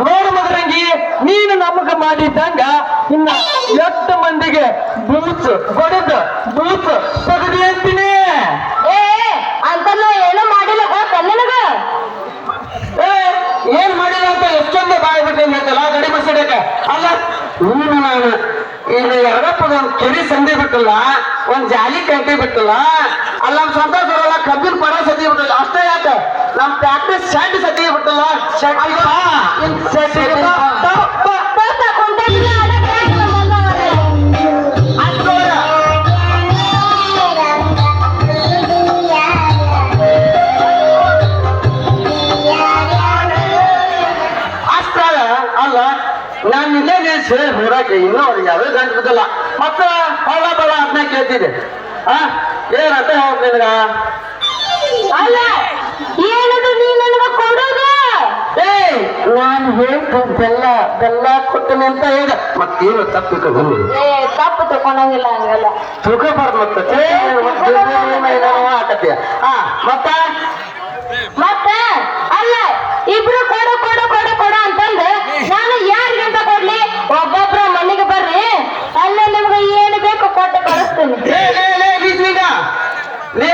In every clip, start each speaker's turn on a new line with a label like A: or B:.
A: Road ಮದರಂಗಿ ನೀನು ನಮಗ ಮಾಡಿದ್ದಂಗ ಇನ್ನ ಎಷ್ಟು ಮಂದಿಗೆ ಬೂತ್ ಹೊಡೆದು ಬೂತ್ ತೆಗದಿ ಅಂತೀನಿ.
B: ಏ ಅಂತಲ್ಲ ಏನು ಮಾಡಿಲ್ಲ ಗೊತ್ತಲ್ಲನಗ
C: ಏನ್ ಮಾಡಿಲ್ಲ ಅಂತ ಎಷ್ಟೊಂದು ಬಾಯ್ ಬಿಟ್ಟಿಲ್ಲ ಅಂತಲ್ಲ ಗಡಿ ಅಲ್ಲ ನೀನು ನಾನು ಇಲ್ಲಿ ಎರಡಪ್ಪದ ಒಂದು ಕೆರಿ ಸಂದಿ ಬಿಟ್ಟಲ್ಲ ಒಂದ್ ಜಾಲಿ ಕಂಟಿ ಬಿಟ್ಟಲ್ಲ ಅಲ್ಲ ನಮ್ ಸ್ವಂತ ಬರಲ್ಲ ಕಬ್ಬಿನ ಪರ ಸದಿ ಬಿಟ್ಟಲ್ಲ ಅಷ್ಟೇ ಯಾಕೆ? ನಮ್ ಪ್ರಾಕ್ಟೀಸ್ ಶೆಡ್ ಸತಿ ಬಿಟ್ಟಲ್ಲ ಶೆಡ್ ನಾನು ಇಲ್ಲೇ ನಿಲ್ಸಿ ಹೊರಕ್ಕೆ ಇನ್ನೂ ಅವ್ರಿಗೆ ಯಾವ್ದು ಗಂಟು ಬಿದ್ದಿಲ್ಲ ಮತ್ತ ಹೊಳ ಬಳ ಅದನ್ನ ಕೇಳ್ತಿದ್ದೆ ಆ ಏನಂತ ಹೇಳ್ತೀನಿ ಭಗವಾನ್ ಹೇಳ್ತು ಬೆಲ್ಲ ಬೆಲ್ಲ ಕೊಟ್ಟನೆ ಅಂತ ಹೇಳ. ಮತ್ತೇನು ತಪ್ಪು ತಗೊಂಡು
B: ಏ ತಪ್ಪು ತಕೊಂಡಂಗಿಲ್ಲ ಹಂಗಲ್ಲ.
C: ತಿಳ್ಕೊಬಾರ್ದು ಮತ್ತೆ. ಆಕತ್ಯ ಹಾ ಮತ್ತ?
B: ಮತ್ತ? ಅಲ್ಲ ಇಬ್ರು ಕೊಡು ಕೊಡು ಕೊಡು ಕೊಡು ಅಂತಂದ ನಾನು ಯಾರಿಗಂತ ಕೊಡ್ಲಿ? ಒಬ್ಬೊಬ್ರ ಮನೆಗೆ ಬರ್ರಿ. ಅಲ್ಲೇ ನಿಮ್ಗೆ ಏನು ಬೇಕು ಕೊಟ್ಟು ಕಳಿಸ್ತೀನಿ.
C: ಲೇ ಲೇ ಲೇ ನಿಜವಿಗ ಲೇ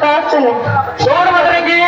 B: ಕಾಸ್ತೀನಿ
A: ಸೋಣ ಮದರಂಗಿ